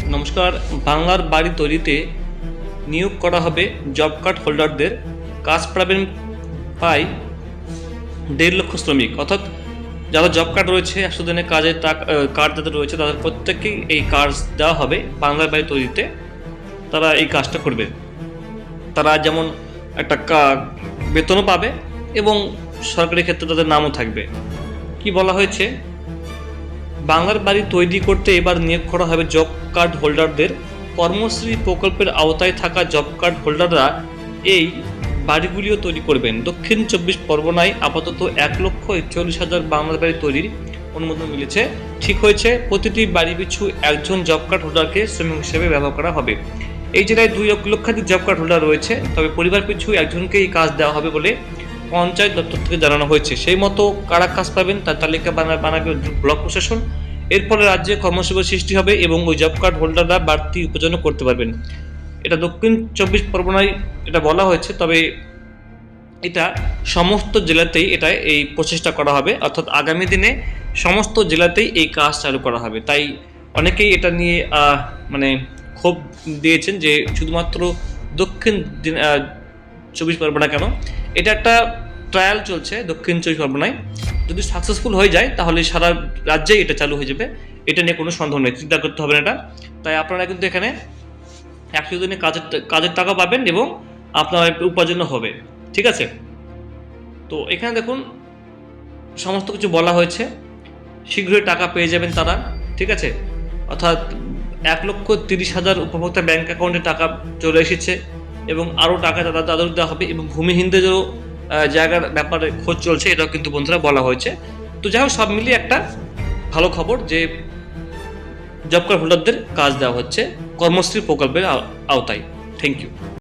নমস্কার, বাংলার বাড়ি তৈরিতে নিয়োগ করা হবে জব কার্ড হোল্ডারদের। কাজ পাবেন প্রায় দেড় লক্ষ শ্রমিক। অর্থাৎ যারা জব কার্ড রয়েছে, একশো দিনের কাজের কার্ড যাদের রয়েছে, তাদের প্রত্যেককেই এই কাজ দেওয়া হবে বাংলার বাড়ি তৈরিতে। তারা এই কাজটা করবে। তারা যেমন একটা বেতনও পাবে এবং সরকারি ক্ষেত্রে তাদের নামও থাকবে। কি বলা হয়েছে? বাংলার বাড়ি তৈরি করতে এবার নিয়োগ করা হবে জব কার্ড হোল্ডারদের। কর্মশ্রী প্রকল্পের আওতায় থাকা জব কার্ড হোল্ডাররা এই বাড়িগুলিও তৈরি করবেন। দক্ষিণ চব্বিশ পরগনায় আপাতত এক লক্ষ একচল্লিশ হাজার বাংলার বাড়ি তৈরির অনুমোদন মিলেছে। ঠিক হয়েছে, প্রতিটি বাড়ি পিছু একজন জব কার্ড হোল্ডারকে শ্রমিক হিসেবে ব্যবহার করা হবে। এই জেলায় দুই লক্ষ লক্ষাধিক জব কার্ড হোল্ডার রয়েছে, তবে পরিবার পিছু একজনকে এই কাজ দেওয়া হবে বলে পঞ্চায়েত দপ্তর থেকে জানানো হয়েছে, সেই মতো কারা কাজ পাবেন তার তালিকা বানা বানাবে ব্লক প্রশাসন। এর ফলে রাজ্যে কর্মসূচি সৃষ্টি হবে এবং ওই জব কার্ড হোল্ডাররা বাড়তি উপার্জন করতে পারবেন। এটা দক্ষিণ চব্বিশ পরগনায় এটা বলা হয়েছে, তবে এটা সমস্ত জেলাতেই এটা এই প্রচেষ্টা করা হবে। অর্থাৎ আগামী দিনে সমস্ত জেলাতেই এই কাজ চালু করা হবে। তাই অনেকেই এটা নিয়ে মানে ক্ষোভ দিয়েছেন যে শুধুমাত্র দক্ষিণ চব্বিশ পরগনা কেন? এটা একটা ট্রায়াল চলছে, দক্ষিণ চব্বিশ পরগনায়। যদি সাকসেসফুল হয়ে যায়, তাহলে সারা রাজ্যেই এটা চালু হয়ে যাবে। এটা নিয়ে কোনো সন্দেহ নেই, চিন্তা করতে হবে না এটা। তাই আপনারা কিন্তু এখানে একশো দিনে কাজের কাজের টাকা পাবেন এবং আপনার উপার্জনও হবে। ঠিক আছে? তো এখানে দেখুন, সমস্ত কিছু বলা হয়েছে। শীঘ্রই টাকা পেয়ে যাবেন তারা। ঠিক আছে? অর্থাৎ এক লক্ষ তিরিশ হাজার উপভোক্তা ব্যাংক অ্যাকাউন্টে টাকা চলে এসেছে এবং আরও টাকা তাদের তাদের দেওয়া হবে এবং ভূমিহীনদেরও জায়গার ব্যাপারে খোঁজ চলছে, এটাও কিন্তু বন্ধুরা বলা হয়েছে। তো যাই হোক, সব মিলিয়ে একটা ভালো খবর যে জব কার্ড হোল্ডারদের কাজ দেওয়া হচ্ছে, কর্মশ্রী প্রকল্পের আও- আওতায়। Thank you